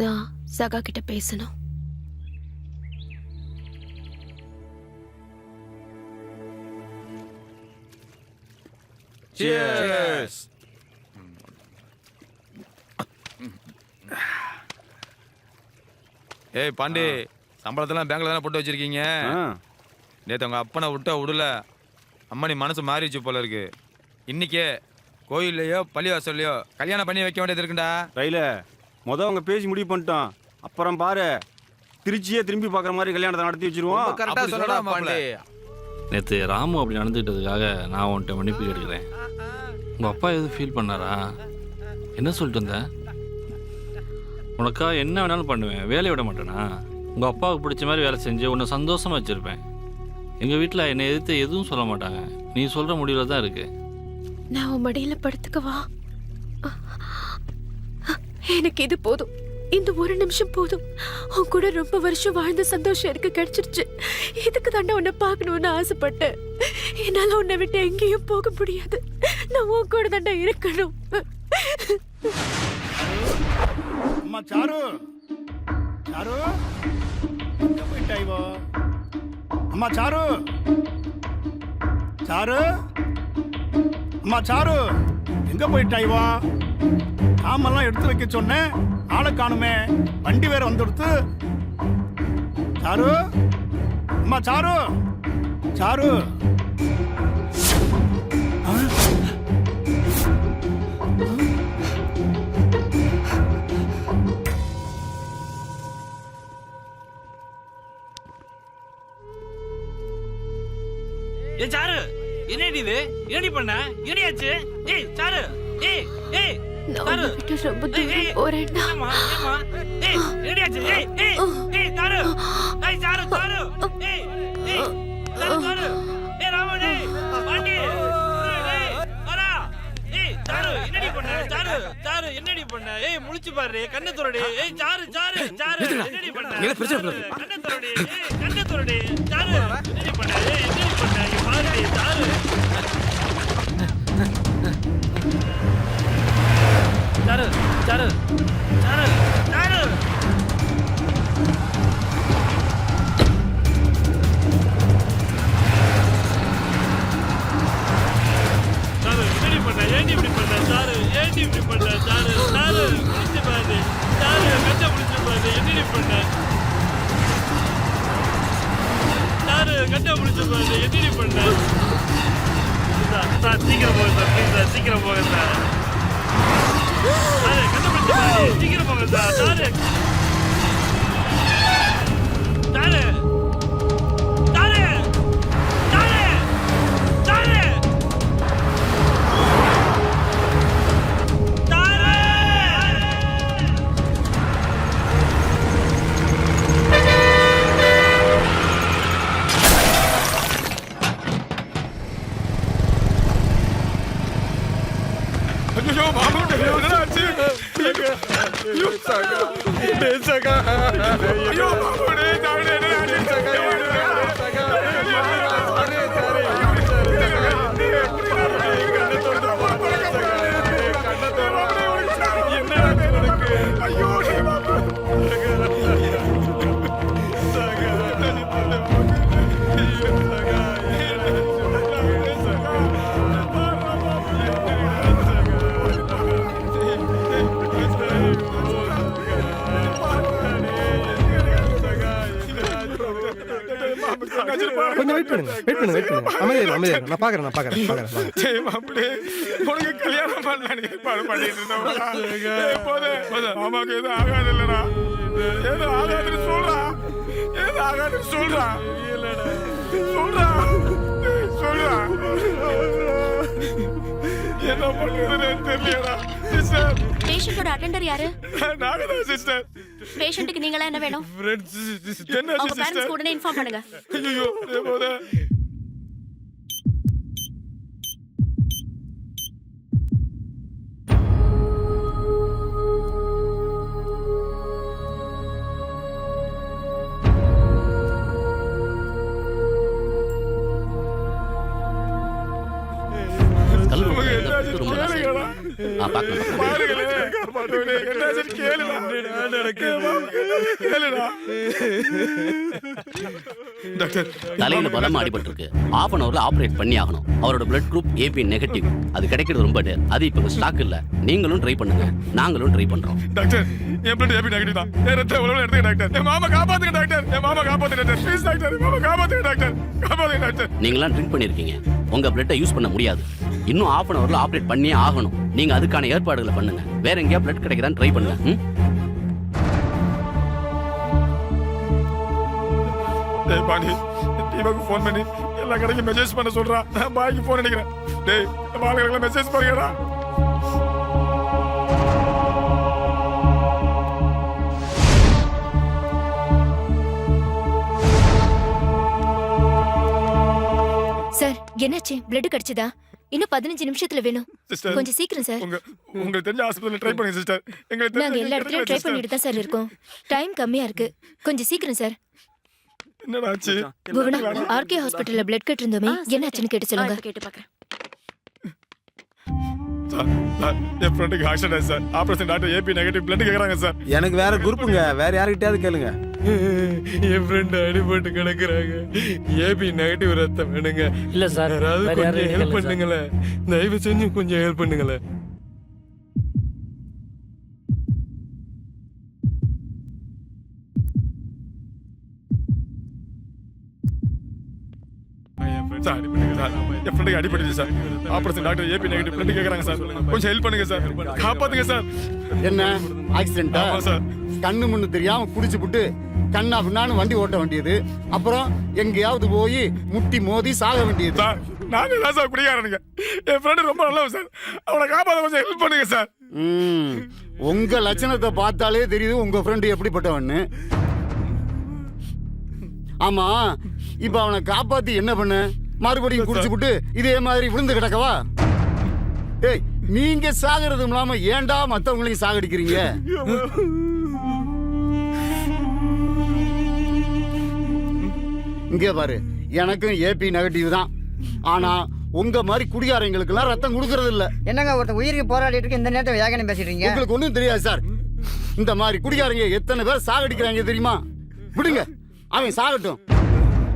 நான் சகா கிட்ட பேசணும். ஏய் பாண்டி சம்பளத்தெல்லாம் பேங்க்ல தானே போட்டு வச்சிருக்கீங்க? நேத்து உங்க அப்பனை விட்ட விடல. அம்மா நீ மனசு மாறிச்சு போல இருக்கு. இன்னைக்கே கோயில்லையோ பள்ளிவாசல்லையோ கல்யாணம் பண்ணி வைக்க வேண்டியது இருக்குண்டா. ரயில. முத அவங்க பேசி முடிவு பண்ணிட்டோம் அப்புறம் பாரு திருச்சியே திரும்பி பார்க்குற மாதிரி கல்யாணத்தை நடத்தி வச்சிருவோம். கரெக்டா சொல்லடா பாண்டி நேற்று ராமு அப்படி நடந்துக்கிட்டதுக்காக நான் உன்கிட்ட மன்னிப்பு கேட்குறேன் உங்கள் அப்பா எதுவும் ஃபீல் பண்ணாரா? என்ன சொல்லிட்டு இருந்த உனக்காக என்ன வேணாலும் பண்ணுவேன் வேலையை விட மாட்டேனா? உங்கள் அப்பாவுக்கு பிடிச்ச மாதிரி வேலை செஞ்சு உன்னை சந்தோஷமாக வச்சுருப்பேன். எங்கள் வீட்டில் என்னை எதிர்த்து எதுவும் சொல்ல மாட்டாங்க. நீ சொல்கிற முடிவில் தான் இருக்கு. நான் உன் மடியில படுத்துக்கவா எனக்கு இது போதும். இந்த ஒரு நிமிஷம் போதும். உன் கூட ரொம்ப வருஷம் வாழ்ந்த சந்தோஷம் எனக்கு கிடைச்சிருச்சு. இதுக்கு தாண்டா உன்னை பார்க்கணும்னு ஆசைப்பட்டேன்? என்னால உன்னை விட்டு எங்கேயும் போக முடியாது. நான் உன் கூட தாண்டா இருக்கணும். அம்மா சாரு. சாரு. போயிட்டாய்வோ அம்மா சாரு. சாரு. அம்மா சாரு. எங்க போயிட்டா இவோ எடுத்து வைக்க சொன்னேன். ஆளை காணுமே. வண்டி வேற வந்துடுத்து சாரு? அம்மா சாரு? சாரு? ஏ சாரு என்னடி இது? என்னடி பண்ண? என்னடியாச்சு? ஏய் சாரு ஏய் ஏய். நான் விட்டு ரொம்ப தூரம் Charu sir sir sir sir Charu என்னடி பண்ண சாரு சாரு என்னடி பண்ண ஏய் முழிச்சு பாரு கண்ணை துறடி ஏய் சாரு சாரு சாரு என்னடி பண்ண என்ன பிரச்சனை. கண்ணை துறடி ஏய் கண்ணை துறடி சாரு என்னடி பண்ண ஏய் என்னடி பண்ண இங்க பாருடி Charu sir sir sir sir Charu என்னடி பண்ண ஏன்டி இப்படி பண்ண சாரு ஏன்டி இப்படி பண்ண சாரு சாரு முடிச்சு பாரு. சாரு கச்ச முடிச்சு பாரு என்னடி பண்ண? சாரு கச்ச முடிச்சு பாரு என்னடி பண்ண? சார், சீக்கிரம் போங்க சார் ப்ளீஸ் சார் சீக்கிரம் போங்க சார் சாரு கச்ச முடிச்சு பாரு சீக்கிரம் போங்க sir sir sir sir sir sir ஐயோ மாமா என்னடா ஆச்சு ஐயோ சகா டேய் சகா ஐயோ மாமா டேய் தாடி என்ன ஆச்சு சகா கொஞ்சம் வெயிட் பண்ணுங்க வெயிட் பண்ணுங்க வெயிட் பண்ணுங்க. அமைதியா அமைதியா நான் பாக்குறேன் நான் பாக்குறேன் பாக்குறேன் பாக்குறேன். டேய் மாப்பிளே உனக்கு கல்யாணம் பண்ணலாம் ஏற்பாடு பண்ணிட்டு இருந்தோம் போதே மாமாக்கு எதுவும் ஆகாது இல்லடா. ஏதோ ஆகாதுன்னு சொல்றா. ஏதோ ஆகாதுன்னு சொல்றா. சொல்றா. சொல்றா. என்ன பண்றதுன்னு தெரியலடா சிஸ்டர் பேஷண்டோட அட்டெண்டர் யாரு? நாங்க தான் சிஸ்டர் பேஷண்ட்டுக்கு நீங்களா என்ன வேணும்? சிஸ்டர் பேரண்ட்ஸ் உடனே இன்ஃபார்ம் பண்ணுங்க. ஆண்டவனே, கேளுடா. கேளுடா. டாக்டர் தலையில பலமா அடிபட்டிருக்கு ஆஃப் அன் அவர்ல ஆபரேட் பண்ணி ஆகணும் அவரோட பிளட் குரூப் ஏபி நெகட்டிவ் அது கிடைக்கிறது ரொம்ப டேர் அது இப்போ ஸ்டாக் இல்ல. நீங்களும் ட்ரை பண்ணுங்க. நாங்களும் ட்ரை பண்றோம். டாக்டர் என் பிளட் ஏபி நெகட்டிவ் தான். ரத்த எவ்வளவு எடுத்துக்க டாக்டர் என் மாமா காப்பாத்து மாமா காப்பாத்துங்க டாக்டர். ப்ளீஸ் டாக்டர் மாமா காப்பாத்துங்க டாக்டர். காப்பாத்துங்க டாக்டர். நீங்களாம் ட்ரிங்க் பண்ணிருக்கீங்க. உங்க பிளட்டை யூஸ் பண்ண முடியாது. இன்னும் ஆஃப் அன் அவர்ல ஆபரேட் பண்ணியே ஆகணும். நீங்க அதுக்கான ஏற்பாடுகளை பண்ணுங்க. வேற எங்கேயா பிளட் கிடைக்குதான்னு ட்ரை பண்ணுங்க. ம்? டேய் பாண்டி டீமுக்கு ஃபோன் பண்ணி எல்லா கடைக்கும் மெசேஜ் பண்ண சொல்றான் நான் பாய்க்கு ஃபோன் அடிக்கிறேன். டேய் நம்ம ஆளுகளுக்கு மெசேஜ் பண்ணுங்கடா என்னாச்சு? பிளட் கிடைச்சதா? இன்னும் பதினஞ்சு நிமிஷத்துல வேணும். கொஞ்சம் சீக்கிரம் சார். உங்க உங்களுக்கு தெரிஞ்ச ஹாஸ்பிட்டல்ல ட்ரை பண்ணுங்க சிஸ்டர் எங்களுக்கு நாங்க எல்லா இடத்துலயும் ட்ரை பண்ணிட்டு தான் சார் இருக்கோம். டைம் கம்மியா இருக்கு. கொஞ்சம் சீக்கிரம் சார். என்னடா ஆச்சு? புவனா ஆர்கே ஹாஸ்பிட்டல்ல பிளட் கட்டிருந்தோமே. என்னாச்சுன்னு கேட்டு சொல்லுங்க. கேட்டு பாக்குறேன். என் ஃப்ரெண்டுக்கு accident sir operation doctor AB negative blood கேக்குறாங்க சார் எனக்கு வேற குரூப்புங்க வேற யாருக்கிட்டயாவது கேளுங்க. என் ஃப்ரெண்ட் அடிபட்டு கிடக்குறாங்க. ஏபி நெகட்டிவ் ரத்தம் வேணுங்க. இல்ல சார் யாராவது கொஞ்சம் ஹெல்ப். பண்ணுங்களேன். தயவு செஞ்சு கொஞ்சம் ஹெல்ப் பண்ணுங்களேன். சார். என் ஃப்ரெண்டுக்கு அடிபட்டுச்சு sir. Operation doctor AB negative blood கேக்குறாங்க சார். கொஞ்சம் ஹெல்ப் பண்ணுங்க சார். காப்பாத்துங்க சார். என்ன? ஆக்சிடென்ட்டா ஆமா சார். கண்ணு முன்னு தெரியாம குடிச்சு புட்டு கண்ணா பின்னான்னு வண்டி ஓட்ட வேண்டியது. அப்புறம் எங்கேயாவது போய் முட்டி மோதி சாக வேண்டியது. சார் நாங்க தான் சார் குடிகாரனுங்க என் ஃப்ரெண்டு ரொம்ப நல்லவன் சார். அவனை காப்பாத்த கொஞ்சம் ஹெல்ப் பண்ணுங்க சார். ம், உங்க லட்சணத்தை பார்த்தாலே தெரியுது உங்க ஃப்ரெண்டு எப்படிப்பட்டவன்னு. ஆமா இப்ப அவனை காப்பாத்தி என்ன பண்ண? மறுபடியும் குடிச்சு புட்டு இதே மாதிரி விழுந்து கிடக்கவா? ஏய் நீங்க சாகிறதும் இல்லாம ஏன்டா மத்தவங்களையும் சாகடிக்கிறீங்க? இங்கே பாரு எனக்கும் ஏபி நெகட்டிவ் தான். ஆனா உங்க மாதிரி குடிகாரங்களுக்கெல்லாம் ரத்தம் கொடுக்கறது இல்ல என்னங்க ஒருத்தன் உயிருக்கு போராடிட்டு இருக்கு இந்த நேரத்தில் வேகனம் பேசிட்டீங்க உங்களுக்கு ஒண்ணும் தெரியாது சார். இந்த மாதிரி குடிகாரங்க எத்தனை பேர் சாகடிக்கிறாங்க தெரியுமா? விடுங்க அவன் சாகட்டும்.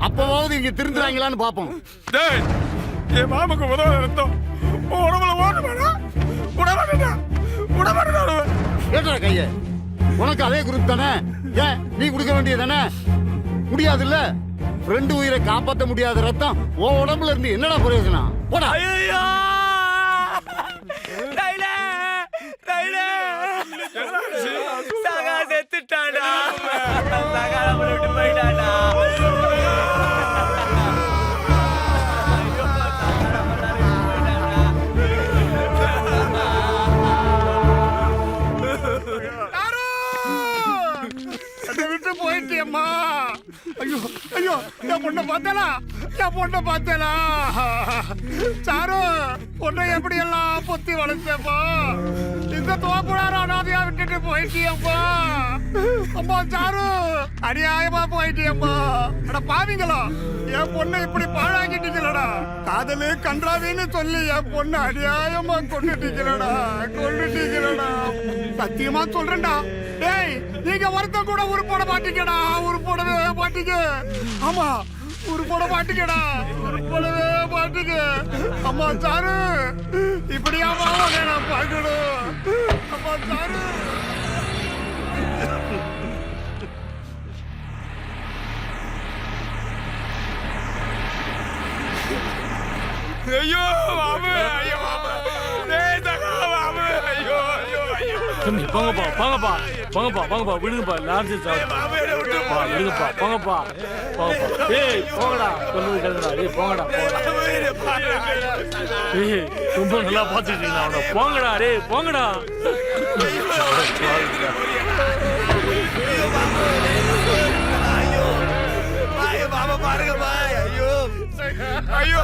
அப்பவாவது இங்க திருந்துறாங்களான்னு பாப்போம் டேய் என் மாமுக்கு உதவ ரத்தம். உன் உடம்புல ஓட கைய? உனக்கு அதே குரூப் தானே? ஏன்? நீ கொடுக்க வேண்டியது தானே? முடியாதுல்ல? ரெண்டு உயிரை காப்பாற்ற முடியாத ரத்தம் உன் உடம்புல இருந்து என்னடா பிரயோஜனம் போடா. ஐயோ சகா செத்துட்டாடா சகா விட்டு போயிட்டாடா என் பொண்ணை பார்த்தேனா? சாரு பொண்ணை எப்படி எல்லாம் பொத்தி வளர்த்தேப்பா? இந்த தோப்புடார அனாதையா விட்டுட்டு போயிட்டியப்பா. அம்மா சாரு அநியாயமா போயிட்டியம்மா அட பாவீங்களா என் பொண்ணை இப்படி பாழாக்கிட்டீங்களடா. காதலு கன்றாவின்னு சொல்லி என் பொண்ணு அநியாயமா கொண்டுட்டீங்களடா கொண்டுட்டீங்களடா சத்தியமா சொல்றேன்டா. டேய் நீங்க ஒருத்தன் கூட உருப்போட மாட்டீங்கடா உருப்போடவே மாட்டீங்க. ஆமா உருப்போட மாட்டீங்கடா உருப்போடவே மாட்டீங்க அம்மா சாரு. இப்படியா மாவாங்க நான் பார்க்கணும். அம்மா சாரு. ஐயோ மாமு ஐயோ மாமு. டேய் சகா மாமு. ஐயோ ஐயோ ஐயோ. தம்பி போங்கப்பா போங்கப்பா. போங்கப்பா போங்கப்பா. விடுங்கப்பா. லார்ஜ் மாமு என்னை விடுங்கப்பா போங்கப்பா. போங்கப்பா. ஏய் போங்கடா சொல்லுது கேளுடா ஏய் போங்கடா ஏய் ரொம்ப நல்லா பாத்துட்டீங்க அவனை. போங்கடா ரே போங்கடா. பாருங்க ஐயோ. ஐயோ